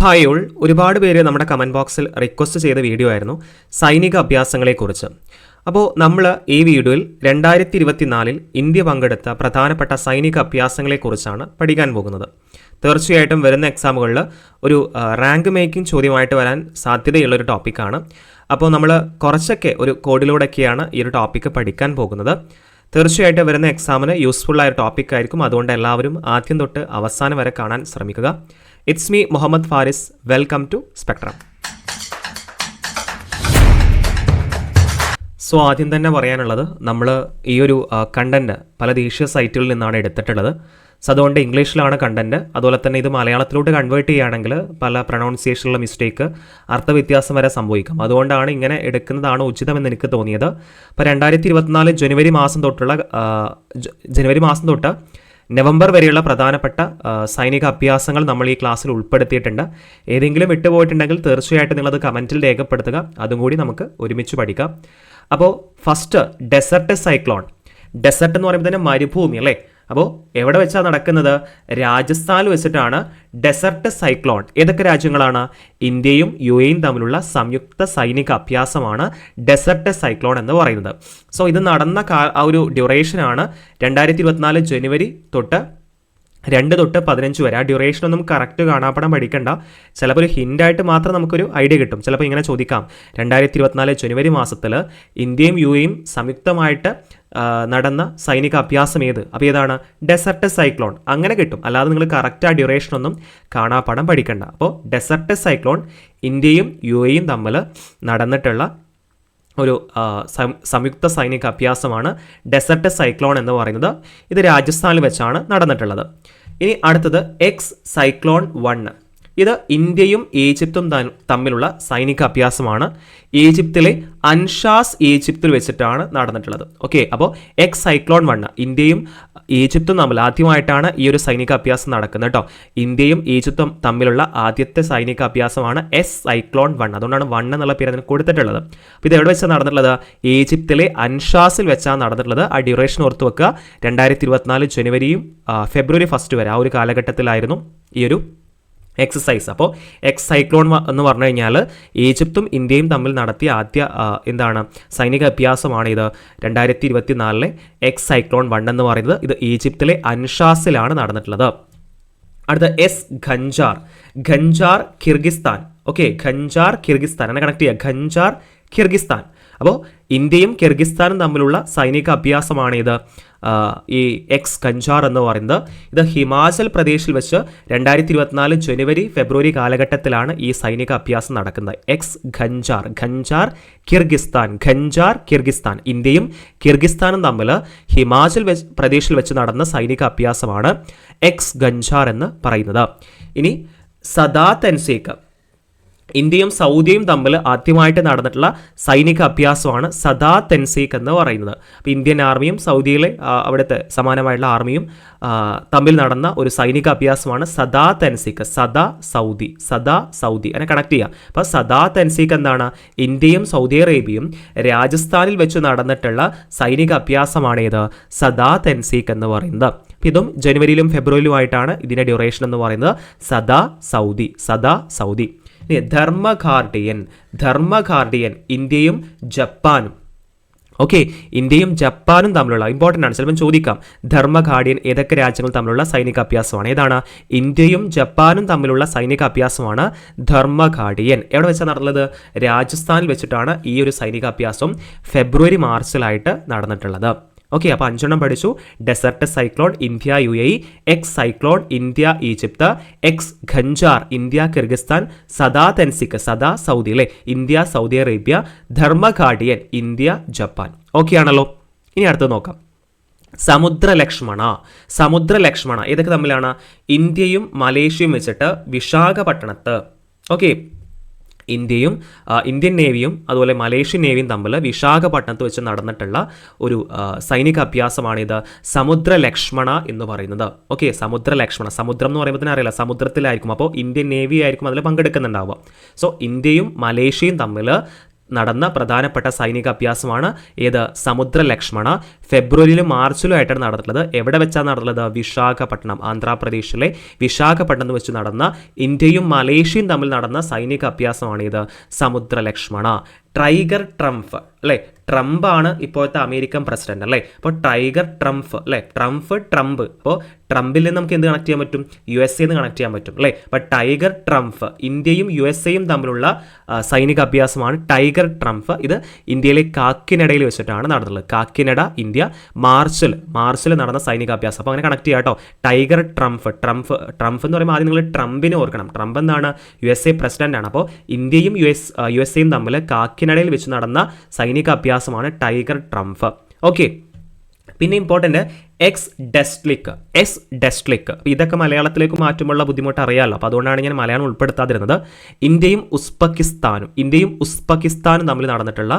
Hi all ഒരുപാട് പേര് നമ്മുടെ കമന്റ് ബോക്സിൽ റിക്വസ്റ്റ് ചെയ്ത വീഡിയോ ആയിരുന്നു. സൈനിക അഭ്യാസങ്ങളെക്കുറിച്ച്. അപ്പോൾ നമ്മൾ ഈ വീഡിയോയിൽ രണ്ടായിരത്തി ഇരുപത്തിനാലിൽ ഇന്ത്യ പങ്കെടുത്ത പ്രധാനപ്പെട്ട സൈനിക അഭ്യാസങ്ങളെക്കുറിച്ചാണ് പഠിക്കാൻ പോകുന്നത്. തീർച്ചയായിട്ടും വരുന്ന എക്സാമുകളിൽ ഒരു റാങ്ക് മേക്കിംഗ് ചോദ്യമായിട്ട് വരാൻ സാധ്യതയുള്ളൊരു ടോപ്പിക്കാണ് അപ്പോൾ നമ്മൾ കുറച്ചൊക്കെ ഒരു കോഡിലൂടെയൊക്കെയാണ് ഈ ഒരു ടോപ്പിക്ക് പഠിക്കാൻ പോകുന്നത്. തീർച്ചയായിട്ടും വരുന്ന എക്സാമിന് യൂസ്ഫുള്ളായ ടോപ്പിക്കായിരിക്കും അതുകൊണ്ട് എല്ലാവരും ആദ്യം തൊട്ട് അവസാനം വരെ കാണാൻ ശ്രമിക്കുക. It's me Muhammad Faris welcome to Spectrum so ആദ്യം തന്നെ പറയാനുള്ളത് നമ്മൾ ഈ ഒരു കണ്ടന്റ് പല ദേശീയ സൈറ്റുകളിൽ നിന്നാണ് എടുത്തിട്ടുള്ളത്. സോ അതുകൊണ്ട് ഇംഗ്ലീഷിലാണ് കണ്ടന്റ് അതുപോലെ തന്നെ ഇത് മലയാളത്തിലോട്ട് കൺവേർട്ട് ചെയ്യുകയാണെങ്കിൽ പല പ്രൊണൗൺസിയേഷനിലുള്ള മിസ്റ്റേക്ക് അർത്ഥവ്യത്യാസം വരെ സംഭവിക്കും. അതുകൊണ്ടാണ് ഇങ്ങനെ എടുക്കുന്നതാണ് ഉചിതമെന്ന് എനിക്ക് തോന്നിയത്. അപ്പോൾ രണ്ടായിരത്തി ഇരുപത്തിനാല് ജനുവരി മാസം തൊട്ടുള്ള ജനുവരി മാസം തൊട്ട് നവംബർ വരെയുള്ള പ്രധാനപ്പെട്ട സൈനിക അഭ്യാസങ്ങൾ നമ്മൾ ഈ ക്ലാസ്സിൽ ഉൾപ്പെടുത്തിയിട്ടുണ്ട്. ഏതെങ്കിലും വിട്ടുപോയിട്ടുണ്ടെങ്കിൽ തീർച്ചയായിട്ടും നിങ്ങളത് കമന്റിൽ രേഖപ്പെടുത്തുക. അതും കൂടി നമുക്ക് ഒരുമിച്ച് പഠിക്കാം. അപ്പോൾ ഫസ്റ്റ് ഡെസർട്ട് സൈക്ലോൺ. ഡെസർട്ട് എന്ന് പറയുമ്പോൾ തന്നെ മരുഭൂമി അല്ലേ? അപ്പോൾ എവിടെ വെച്ചാണ് നടക്കുന്നത്? രാജസ്ഥാനിൽ വെച്ചിട്ടാണ് ഡെസർട്ട് സൈക്ലോൺ ഏതൊക്കെ രാജ്യങ്ങളാണ്? ഇന്ത്യയും യു എയും തമ്മിലുള്ള സംയുക്ത സൈനിക അഭ്യാസമാണ് ഡെസർട്ട് സൈക്ലോൺ എന്ന് പറയുന്നത്. സോ ഇത് നടന്ന ആ ഒരു ഡ്യൂറേഷനാണ് രണ്ടായിരത്തി ഇരുപത്തിനാല് ജനുവരി തൊട്ട് രണ്ട് തൊട്ട് പതിനഞ്ച് വരെ. ആ ഡ്യൂറേഷൻ ഒന്നും കറക്റ്റ് കാണാപ്പടം പഠിക്കണ്ട. ചിലപ്പോൾ ഒരു ഹിന്റായിട്ട് മാത്രം നമുക്കൊരു ഐഡിയ കിട്ടും. ചിലപ്പോൾ ഇങ്ങനെ ചോദിക്കാം. രണ്ടായിരത്തി ഇരുപത്തിനാല് ജനുവരി മാസത്തിൽ ഇന്ത്യയും യു എയും സംയുക്തമായിട്ട് നടന്ന സൈനിക അഭ്യാസം ഏത്? അപ്പോൾ ഏതാണ്? ഡെസർട്ട് സൈക്ലോൺ അങ്ങനെ കിട്ടും. അല്ലാതെ നിങ്ങൾ കറക്റ്റ് ആ ഡ്യൂറേഷൻ ഒന്നും കാണാപ്പാടം പഠിക്കണ്ട. അപ്പോൾ ഡെസർട്ട് സൈക്ലോൺ ഇന്ത്യയും യു എയും തമ്മിൽ നടന്നിട്ടുള്ള ഒരു സംയുക്ത സൈനിക അഭ്യാസമാണ് ഡെസർട്ട് സൈക്ലോൺ എന്ന് പറയുന്നത്. ഇത് രാജസ്ഥാനിൽ വെച്ചാണ് നടന്നിട്ടുള്ളത്. ഇനി അടുത്തത് എക്സ് സൈക്ലോൺ വൺ. ഇത് ഇന്ത്യയും ഈജിപ്തും തമ്മിലുള്ള സൈനിക അഭ്യാസമാണ്. ഈജിപ്തിലെ അൻഷാസ് ഈജിപ്തിൽ വെച്ചിട്ടാണ് നടന്നിട്ടുള്ളത്. ഓക്കെ അപ്പോൾ എക്സ് സൈക്ലോൺ വണ്ണ് ഇന്ത്യയും ഈജിപ്തും തമ്മിൽ ആദ്യമായിട്ടാണ് ഈ ഒരു സൈനിക അഭ്യാസം നടക്കുന്നത് കേട്ടോ ഇന്ത്യയും ഈജിപ്തും തമ്മിലുള്ള ആദ്യത്തെ സൈനിക അഭ്യാസമാണ് എസ് സൈക്ലോൺ വൺ അതുകൊണ്ടാണ് വൺ എന്നുള്ള പേര് അതിന് കൊടുത്തിട്ടുള്ളത്. അപ്പോൾ ഇത് എവിടെ വെച്ചാണ് നടന്നിട്ടുള്ളത്? ഈജിപ്തിലെ അൻഷാസിൽ വെച്ചാണ് നടന്നിട്ടുള്ളത്. ആ ഡ്യൂറേഷൻ ഓർത്ത് വെക്കുക. രണ്ടായിരത്തി ഇരുപത്തിനാല് ജനുവരിയും ഫെബ്രുവരി ഫസ്റ്റ് വരെ ആ ഒരു കാലഘട്ടത്തിലായിരുന്നു ഈ ഒരു എക്സസൈസ് അപ്പോൾ എക്സ് സൈക്ലോൺ എന്ന് പറഞ്ഞു കഴിഞ്ഞാൽ ഈജിപ്തും ഇന്ത്യയും തമ്മിൽ നടത്തിയ ആദ്യ എന്താണ് സൈനിക അഭ്യാസമാണ് ഇത്. രണ്ടായിരത്തി ഇരുപത്തി നാലിലെ എക്സ് സൈക്ലോൺ വൺ എന്ന് പറയുന്നത് ഇത് ഈജിപ്തിലെ അൻഷാസിലാണ് നടന്നിട്ടുള്ളത്. അടുത്ത Ex Khanjar. Khanjar Kyrgyzstan. Okay Khanjar Kyrgyzstan. എന്നെ കണക്ട് ചെയ്യുക ഖഞ്ചാർ കിർഗിസ്ഥാൻ. അപ്പോൾ ഇന്ത്യയും കിർഗിസ്ഥാനും തമ്മിലുള്ള സൈനിക അഭ്യാസമാണ് ഇത് ഈ എക്സ് കഞ്ചാർ എന്ന് പറയുന്നത്. ഇത് ഹിമാചൽ പ്രദേശിൽ വെച്ച് രണ്ടായിരത്തി ഇരുപത്തിനാല് ജനുവരി ഫെബ്രുവരി കാലഘട്ടത്തിലാണ് ഈ സൈനിക അഭ്യാസം നടക്കുന്നത്. Ex Khanjar. Khanjar Kyrgyzstan. Khanjar Kyrgyzstan. ഇന്ത്യയും കിർഗിസ്ഥാനും തമ്മിൽ ഹിമാചൽ പ്രദേശിൽ വെച്ച് നടന്ന സൈനിക അഭ്യാസമാണ് എക്സ് ഖഞ്ചാർ എന്ന് പറയുന്നത്. ഇനി സദാ തെൻസേക്ക്. ഇന്ത്യയും സൗദിയും തമ്മിൽ ആദ്യമായിട്ട് നടന്നിട്ടുള്ള സൈനിക അഭ്യാസമാണ് സദാ തെൻസീഖ് എന്ന് പറയുന്നത്. അപ്പോൾ ഇന്ത്യൻ ആർമിയും സൗദിയിലെ അവിടുത്തെ സമാനമായിട്ടുള്ള ആർമിയും തമ്മിൽ നടന്ന ഒരു സൈനിക അഭ്യാസമാണ് സദാ തെൻസീഖ് സദാ സൗദി സദാ സൗദി. അതിനെ കണക്ട് ചെയ്യുക അപ്പോൾ സദാ തെൻസീഖ് എന്താണ്? ഇന്ത്യയും സൗദി അറേബ്യയും രാജസ്ഥാനിൽ വെച്ച് നടന്നിട്ടുള്ള സൈനിക അഭ്യാസമാണേത് സദാ തെൻസീഖ് എന്ന് പറയുന്നത്. ഇതും ജനുവരിയിലും ഫെബ്രുവരിയിലുമായിട്ടാണ് ഇതിന്റെ ഡ്യൂറേഷൻ എന്ന് പറയുന്നത്. സദാ സൗദി സദാ സൗദി. ഇനി ധർമ്മഘാർഡിയൻ ധർമ്മഘാർഡിയൻ ഇന്ത്യയും ജപ്പാനും. ഓക്കെ ഇന്ത്യയും ജപ്പാനും തമ്മിലുള്ള ഇമ്പോർട്ടന്റ് ആണ് ചിലപ്പം ചോദിക്കാം. ധർമ്മഘാഡിയൻ ഏതൊക്കെ രാജ്യങ്ങൾ തമ്മിലുള്ള സൈനിക അഭ്യാസമാണ്? ഏതാണ്? ഇന്ത്യയും ജപ്പാനും തമ്മിലുള്ള സൈനിക അഭ്യാസമാണ് ധർമ്മഘാഡിയൻ എവിടെ വെച്ചാണ് നടന്നത്? രാജസ്ഥാനിൽ വെച്ചിട്ടാണ് ഈ ഒരു സൈനിക അഭ്യാസം ഫെബ്രുവരി മാർച്ചിലായിട്ട് നടന്നിട്ടുള്ളത്. ഓക്കെ അപ്പോൾ അഞ്ചെണ്ണം പഠിച്ചു. Desert Cyclone India U A Ex Cyclone India Egypt Ex Khanjar India Kyrgyzstan സദാ തെൻസിക്ക് സദാ സൗദി അല്ലേ? India Saudi Arabia Dharma Guardian India Japan okay ആണല്ലോ. ഇനി അടുത്തത് നോക്കാം. സമുദ്ര ലക്ഷ്മണ സമുദ്ര ലക്ഷ്മണ ഇതൊക്കെ തമ്മിലാണ്? ഇന്ത്യയും മലേഷ്യയും വെച്ചിട്ട് വിശാഖപട്ടണത്ത്. ഓക്കെ ഇന്ത്യയും ഇന്ത്യൻ നേവിയും അതുപോലെ മലേഷ്യൻ നേവിയും തമ്മിൽ വിശാഖപട്ടണത്ത് വെച്ച് നടന്നിട്ടുള്ള ഒരു സൈനിക അഭ്യാസമാണിത്. സമുദ്ര ലക്ഷ്മണ എന്ന് പറയുന്നത്. ഓക്കെ സമുദ്ര ലക്ഷ്മണ. സമുദ്രം എന്ന് പറയുമ്പോൾ തന്നെ അറിയില്ല. സമുദ്രത്തിലായിരിക്കും. അപ്പോൾ ഇന്ത്യൻ നേവി ആയിരിക്കും അതിൽ പങ്കെടുക്കുന്നുണ്ടാവുക. സോ ഇന്ത്യയും മലേഷ്യയും തമ്മിൽ നടന്ന പ്രധാനപ്പെട്ട സൈനിക അഭ്യാസമാണ് ഏത് സമുദ്ര ലക്ഷ്മണ ഫെബ്രുവരിയിലും മാർച്ചിലും ആയിട്ടാണ് നടന്നിട്ടുള്ളത്. എവിടെ വെച്ചാണ് നടന്നിട്ടുള്ളത്? വിശാഖപട്ടണം ആന്ധ്രാപ്രദേശിലെ വിശാഖപട്ടണം വെച്ച് നടന്ന ഇന്ത്യയും മലേഷ്യയും തമ്മിൽ നടന്ന സൈനിക അഭ്യാസമാണ് ഇത് സമുദ്ര ലക്ഷ്മണ ടൈഗർ ട്രംഫ് അല്ലേ? ട്രംപാണ് ഇപ്പോഴത്തെ അമേരിക്കൻ പ്രസിഡന്റ് അല്ലേ? അപ്പോൾ ടൈഗർ ട്രംഫ് അല്ലേ? Triumph trump. അപ്പോൾ ട്രംപിൽ നിന്ന് നമുക്ക് എന്ത് കണക്ട് ചെയ്യാൻ പറ്റും? യു എസ് എന്ന് കണക്ട് ചെയ്യാൻ പറ്റും അല്ലേ? അപ്പോൾ ടൈഗർ ട്രംഫ് ഇന്ത്യയും യു എസ് എയും തമ്മിലുള്ള സൈനിക അഭ്യാസമാണ് ടൈഗർ ട്രംഫ്. ഇത് ഇന്ത്യയിലെ കാക്കിനടയിൽ വെച്ചിട്ടാണ് നടന്നുള്ളത് കാക്കിനട ഇന്ത്യ മാർച്ചിൽ മാർച്ചിൽ നടന്ന സൈനിക അഭ്യാസം. അപ്പോൾ അങ്ങനെ കണക്ട് ചെയ്യാം കേട്ടോ. ടൈഗർ ട്രംഫ് ട്രംഫ് ട്രംഫ് എന്ന് പറയുമ്പോൾ ആദ്യം നിങ്ങൾ ട്രംപിനെ ഓർക്കണം. ട്രംപ് എന്താണ്? യു എസ് എ പ്രസിഡന്റ് ആണ് അപ്പോൾ ഇന്ത്യയും യു എസ് യു എസ് എയും തമ്മിൽ കാക്കിനഡയിൽ വെച്ച് നടന്ന സൈനിക അഭ്യാസമാണ് ടൈഗർ ട്രംഫ് ഓക്കെ. പിന്നെ important Ex Dustlik Ex Dustlik ഇതൊക്കെ മലയാളത്തിലേക്ക് മാറ്റുമുള്ള ബുദ്ധിമുട്ട് അറിയാമല്ലോ അപ്പോൾ അതുകൊണ്ടാണ് ഞാൻ മലയാളം ഉൾപ്പെടുത്താതിരുന്നത്. ഇന്ത്യയും ഉസ്ബക്കിസ്ഥാനും ഇന്ത്യയും ഉസ്ബക്കിസ്ഥാനും തമ്മിൽ നടന്നിട്ടുള്ള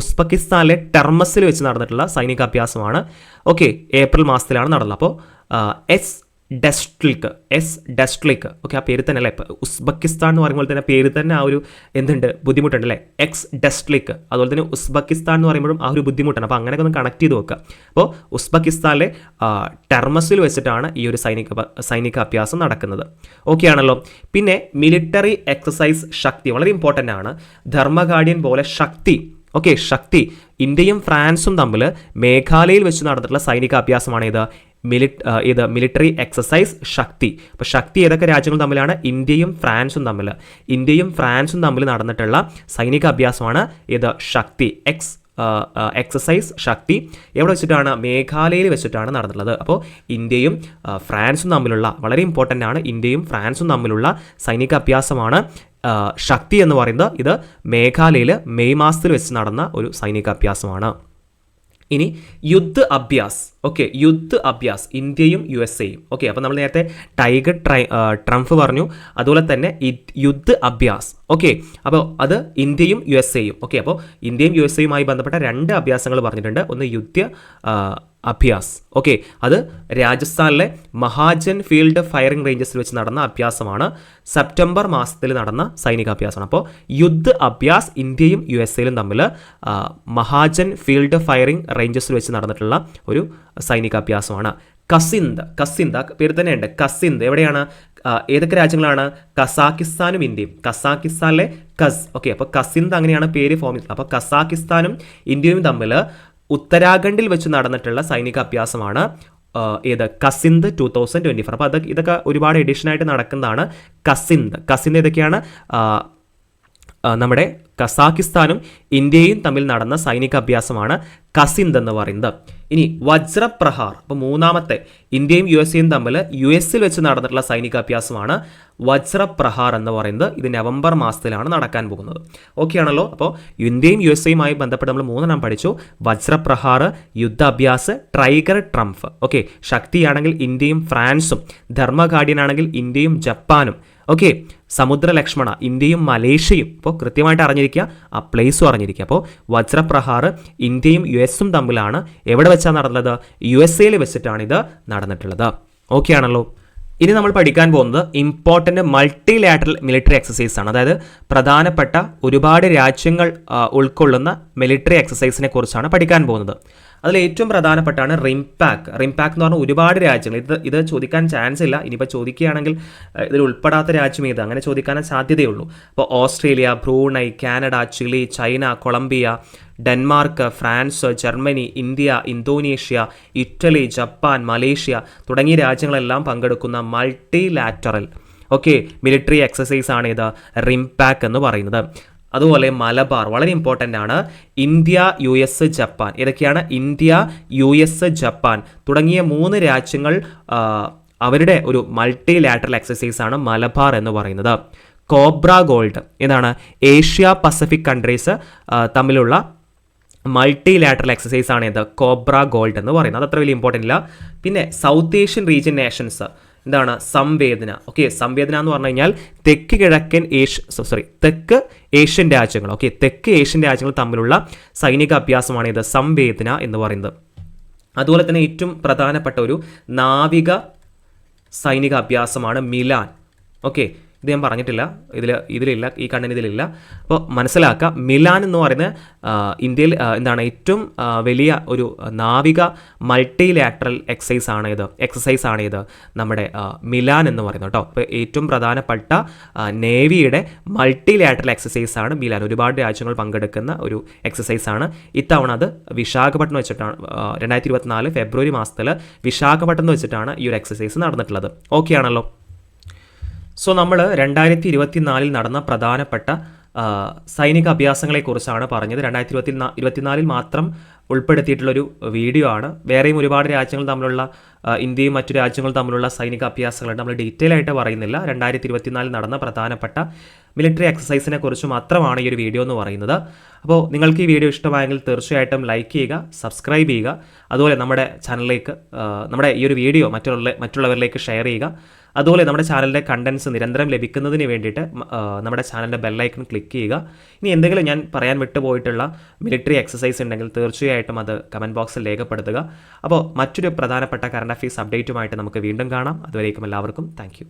ഉസ്ബെക്കിസ്ഥാനിലെ ടെർമസിൽ വെച്ച് നടന്നിട്ടുള്ള സൈനിക അഭ്യാസമാണ്. ഓക്കെ. ഏപ്രിൽ മാസത്തിലാണ് നടന്നത്. അപ്പോൾ Ex Dustlik Ex Dustlik okay ആ പേര് തന്നെ അല്ലേ ഉസ്ബെക്കിസ്ഥാൻ എന്ന് പറയുമ്പോൾ തന്നെ പേര് തന്നെ ആ ഒരു എന്തുണ്ട്? ബുദ്ധിമുട്ടുണ്ട് അല്ലേ? എക്സ് ഡെസ്ട്രിക്ക് അതുപോലെ തന്നെ ഉസ്ബക്കിസ്ഥാൻ എന്ന് പറയുമ്പോഴും ആ ഒരു ബുദ്ധിമുട്ടാണ്. അപ്പോൾ അങ്ങനെയൊക്കെ ഒന്ന് കണക്ട് ചെയ്ത് വെക്കുക അപ്പോൾ ഉസ്ബക്കിസ്ഥാനിലെ ടെർമസിൽ വെച്ചിട്ടാണ് ഈ ഒരു സൈനിക സൈനിക അഭ്യാസം നടക്കുന്നത്. ഓക്കെ ആണല്ലോ. പിന്നെ മിലിറ്ററി എക്സസൈസ് ശക്തി വളരെ ഇമ്പോർട്ടന്റ് ആണ്. ധർമ്മഗാർഡിയൻ പോലെ ശക്തി. ഓക്കെ ശക്തി. ഇന്ത്യയും ഫ്രാൻസും തമ്മിൽ മേഘാലയയിൽ വെച്ച് നടന്നിട്ടുള്ള സൈനിക അഭ്യാസമാണ് ഇത് മിലി ഇത് മിലിറ്ററി എക്സസൈസ് ശക്തി. അപ്പോൾ ശക്തി ഏതൊക്കെ രാജ്യങ്ങൾ തമ്മിലാണ്? ഇന്ത്യയും ഫ്രാൻസും തമ്മിൽ ഇന്ത്യയും ഫ്രാൻസും തമ്മിൽ നടന്നിട്ടുള്ള സൈനിക അഭ്യാസമാണ് ഇത് ശക്തി. എക്സ് എക്സസൈസ് ശക്തി എവിടെ വെച്ചിട്ടാണ്? മേഘാലയയിൽ വെച്ചിട്ടാണ് നടന്നിട്ടുള്ളത്. അപ്പോൾ ഇന്ത്യയും ഫ്രാൻസും തമ്മിലുള്ള വളരെ ഇമ്പോർട്ടന്റ് ആണ്. ഇന്ത്യയും ഫ്രാൻസും തമ്മിലുള്ള സൈനിക അഭ്യാസമാണ് ശക്തി എന്ന് പറയുന്നത് ഇത് മേഘാലയയിൽ മെയ് മാസത്തിൽ വെച്ച് നടന്ന ഒരു സൈനിക അഭ്യാസമാണ്. ഇനി യുദ്ധ അഭ്യാസ്. ഓക്കെ യുദ്ധ അഭ്യാസ് ഇന്ത്യയും യു എസ് എയും ഓക്കെ അപ്പോൾ നമ്മൾ നേരത്തെ ടൈഗർ ട്രൈ ട്രംഫ് പറഞ്ഞു. അതുപോലെ തന്നെ യുദ്ധ അഭ്യാസ്. ഓക്കെ അപ്പോൾ അത് ഇന്ത്യയും യു എസ് എയും ഓക്കെ അപ്പോൾ ഇന്ത്യയും യു എസ് എയുമായി ബന്ധപ്പെട്ട രണ്ട് അഭ്യാസങ്ങൾ പറഞ്ഞിട്ടുണ്ട്. ഒന്ന് യുദ്ധ അഭ്യാസ്. ഓക്കെ അത് രാജസ്ഥാനിലെ മഹാജൻ ഫീൽഡ് ഫയറിംഗ് റേഞ്ചസിൽ വെച്ച് നടന്ന അഭ്യാസമാണ്. സെപ്റ്റംബർ മാസത്തിൽ നടന്ന സൈനിക അഭ്യാസമാണ്. അപ്പോൾ യുദ്ധ അഭ്യാസ് ഇന്ത്യയും യു എസ് എയിലും തമ്മിൽ മഹാജൻ ഫീൽഡ് ഫയറിംഗ് റേഞ്ചസിൽ വെച്ച് നടന്നിട്ടുള്ള ഒരു സൈനിക അഭ്യാസമാണ് കസിന്ത് കസിന്ത് പേര് തന്നെയുണ്ട്. കസിന്ത് എവിടെയാണ്? ഏതൊക്കെ രാജ്യങ്ങളാണ്? കസാക്കിസ്ഥാനും ഇന്ത്യയും. കസാക്കിസ്ഥാനിലെ കസ് ഓക്കെ അപ്പോൾ കസിന്ത് അങ്ങനെയാണ് പേര് ഫോം ചെയ്തത്. അപ്പോൾ കസാക്കിസ്ഥാനും ഇന്ത്യയും തമ്മിൽ ഉത്തരാഖണ്ഡിൽ വെച്ച് നടന്നിട്ടുള്ള സൈനിക അഭ്യാസമാണ് ഏത്? Kazind two thousand twenty four അപ്പോൾ അത് ഇതൊക്കെ ഒരുപാട് എഡിഷനായിട്ട് നടക്കുന്നതാണ് കസിന്ത് കസിന്ത് ഏതൊക്കെയാണ്? നമ്മുടെ കസാക്കിസ്ഥാനും ഇന്ത്യയും തമ്മിൽ നടന്ന സൈനിക അഭ്യാസമാണ് കസിന്ത് എന്ന് പറയുന്നത്. ഇനി വജ്രപ്രഹാർ അപ്പോൾ മൂന്നാമത്തെ ഇന്ത്യയും യു എസ് എയും തമ്മിൽ യു എസിൽ വെച്ച് നടന്നിട്ടുള്ള സൈനിക അഭ്യാസമാണ് വജ്രപ്രഹാർ എന്ന് പറയുന്നത്. ഇത് നവംബർ മാസത്തിലാണ് നടക്കാൻ പോകുന്നത്. ഓക്കെ ആണല്ലോ? അപ്പോൾ ഇന്ത്യയും യു എസ് എയുമായി ബന്ധപ്പെട്ട് നമ്മൾ മൂന്നെണ്ണം പഠിച്ചു. വജ്രപ്രഹാർ യുദ്ധാഭ്യാസ് ട്രൈഗർ ട്രംഫ്. ഓക്കെ ശക്തിയാണെങ്കിൽ ഇന്ത്യയും ഫ്രാൻസും ധർമ്മഗാർഡിയൻ ആണെങ്കിൽ ഇന്ത്യയും ജപ്പാനും. ഓക്കെ സമുദ്ര ലക്ഷ്മണ ഇന്ത്യയും മലേഷ്യയും. ഇപ്പോൾ കൃത്യമായിട്ട് അറിഞ്ഞിരിക്കുക ആ പ്ലേസും അറിഞ്ഞിരിക്കുക. അപ്പോൾ വജ്രപ്രഹാർ ഇന്ത്യയും യു എസും തമ്മിലാണ് എവിടെ വെച്ചാണ് നടന്നത്? യു എസ് എയിൽ വെച്ചിട്ടാണ് ഇത് നടന്നിട്ടുള്ളത്. ഓക്കെ ആണല്ലോ. ഇനി നമ്മൾ പഠിക്കാൻ പോകുന്നത് important multilateral military exercise ആണ്. അതായത് പ്രധാനപ്പെട്ട ഒരുപാട് രാജ്യങ്ങൾ ഉൾക്കൊള്ളുന്ന മിലിറ്ററി എക്സസൈസിനെ കുറിച്ചാണ് പഠിക്കാൻ പോകുന്നത്. അതിൽ ഏറ്റവും പ്രധാനപ്പെട്ടാണ് റിംപാക്ക് റിംപാക്ക് എന്ന് പറഞ്ഞാൽ ഒരുപാട് രാജ്യങ്ങൾ. ഇത് ഇത് ചോദിക്കാൻ ചാൻസ് ഇല്ല. ഇനിയിപ്പോൾ ചോദിക്കുകയാണെങ്കിൽ ഇതിൽ ഉൾപ്പെടാത്ത രാജ്യം ഏത്? അങ്ങനെ ചോദിക്കാൻ സാധ്യതയുള്ളൂ. അപ്പോൾ Australia Brunei Canada Chile China Colombia Denmark France Germany India Indonesia Italy Japan Malaysia തുടങ്ങിയ രാജ്യങ്ങളെല്ലാം പങ്കെടുക്കുന്ന multilateral okay military exercise ആണ് ഇത് റിംപാക്ക് എന്ന് പറയുന്നത്. അതുപോലെ മലബാർ വളരെ ഇമ്പോർട്ടന്റ് ആണ്. India U S Japan. ഇതൊക്കെയാണ് ഇന്ത്യ യു എസ് ജപ്പാൻ. തുടങ്ങിയ മൂന്ന് രാജ്യങ്ങൾ അവരുടെ ഒരു മൾട്ടി ലാറ്ററൽ എക്സസൈസ് ആണ് മലബാർ എന്ന് പറയുന്നത്. കോബ്ര ഗോൾഡ് ഇതാണ് ഏഷ്യ പസഫിക് കൺട്രീസ് തമ്മിലുള്ള മൾട്ടി ലാറ്ററൽ എക്സസൈസ് ആണ് ഇത്. കോബ്ര ഗോൾഡ് എന്ന് പറയുന്നത്. അത് അത്ര വലിയ ഇമ്പോർട്ടന്റ് ഇല്ല. പിന്നെ സൗത്ത് ഏഷ്യൻ റീജിയൻ നേഷൻസ് എന്താണ്? സംവേദന. ഓക്കെ സംവേദന എന്ന് പറഞ്ഞു കഴിഞ്ഞാൽ തെക്ക് കിഴക്കൻ ഏഷ്യ സോറി തെക്ക് ഏഷ്യൻ രാജ്യങ്ങൾ. ഓക്കെ തെക്ക് ഏഷ്യൻ രാജ്യങ്ങൾ തമ്മിലുള്ള സൈനിക അഭ്യാസമാണ് ഇത് സംവേദന എന്ന് പറയുന്നത്. അതുപോലെ തന്നെ ഏറ്റവും പ്രധാനപ്പെട്ട ഒരു നാവിക സൈനിക അഭ്യാസമാണ് മിലാൻ. ഓക്കെ ഇത് ഞാൻ പറഞ്ഞിട്ടില്ല. ഇതിൽ ഇതിലില്ല ഈ കണ്ണിന് ഇതിലില്ല. അപ്പോൾ മനസ്സിലാക്കുക മിലാൻ എന്ന് പറയുന്ന ഇന്ത്യയിൽ എന്താണ് ഏറ്റവും വലിയ ഒരു നാവിക മൾട്ടി ലാറ്ററൽ എക്സസൈസ് ആണ് ഇത്. എക്സസൈസ് ആണ് ഇത് നമ്മുടെ മിലാൻ എന്ന് പറയുന്നത് കേട്ടോ. അപ്പോൾ ഏറ്റവും പ്രധാനപ്പെട്ട നേവിയുടെ മൾട്ടി ലാറ്ററൽ എക്സസൈസ് ആണ് മിലാൻ. ഒരുപാട് രാജ്യങ്ങൾ പങ്കെടുക്കുന്ന ഒരു എക്സസൈസ് ആണ്. ഇത്തവണ അത് വിശാഖപട്ടണം വെച്ചിട്ടാണ് രണ്ടായിരത്തി ഇരുപത്തിനാല് ഫെബ്രുവരി മാസത്തിൽ വിശാഖപട്ടണം വെച്ചിട്ടാണ് ഈ ഒരു എക്സസൈസ് നടന്നിട്ടുള്ളത്. ഓക്കെ ആണല്ലോ? സോ നമ്മൾ രണ്ടായിരത്തി ഇരുപത്തിനാലിൽ നടന്ന പ്രധാനപ്പെട്ട സൈനിക അഭ്യാസങ്ങളെക്കുറിച്ചാണ് പറഞ്ഞത്. രണ്ടായിരത്തി ഇരുപത്തി ഇരുപത്തിനാലിൽ മാത്രം ഉൾപ്പെടുത്തിയിട്ടുള്ളൊരു വീഡിയോ ആണ്. വേറെയും ഒരുപാട് രാജ്യങ്ങൾ തമ്മിലുള്ള ഇന്ത്യയും മറ്റു രാജ്യങ്ങൾ തമ്മിലുള്ള സൈനിക അഭ്യാസങ്ങളുണ്ട് നമ്മൾ ഡീറ്റെയിൽ ആയിട്ട് പറയുന്നില്ല. രണ്ടായിരത്തി ഇരുപത്തിനാലിൽ നടന്ന പ്രധാനപ്പെട്ട മിലിറ്ററി എക്സസൈസിനെ കുറിച്ച് മാത്രമാണ് ഈ ഒരു വീഡിയോ എന്ന് പറയുന്നത്. അപ്പോൾ നിങ്ങൾക്ക് ഈ വീഡിയോ ഇഷ്ടമായെങ്കിൽ തീർച്ചയായിട്ടും ലൈക്ക് ചെയ്യുക സബ്സ്ക്രൈബ് ചെയ്യുക. അതുപോലെ നമ്മുടെ ചാനലിലേക്ക് നമ്മുടെ ഈ ഒരു വീഡിയോ മറ്റുള്ള മറ്റുള്ളവരിലേക്ക് ഷെയർ ചെയ്യുക. അതുപോലെ നമ്മുടെ ചാനലിന്റെ കണ്ടൻസ് നിരന്തരം ലഭിക്കുന്നതിന് വേണ്ടിയിട്ട് നമ്മുടെ ചാനലിന്റെ ബെല്ലൈക്കൺ ക്ലിക്ക് ചെയ്യുക. ഇനി എന്തെങ്കിലും ഞാൻ പറയാൻ വിട്ടുപോയിട്ടുള്ള മിലിറ്ററി എക്സസൈസ് ഉണ്ടെങ്കിൽ തീർച്ചയായിട്ടും അത് കമന്റ് ബോക്സിൽ രേഖപ്പെടുത്തുക. അപ്പോൾ മറ്റൊരു പ്രധാനപ്പെട്ട കറണ്ട് അഫയേഴ്സ് അപ്ഡേറ്റുമായിട്ട് നമുക്ക് വീണ്ടും കാണാം. അതുവരേക്കും എല്ലാവർക്കും താങ്ക്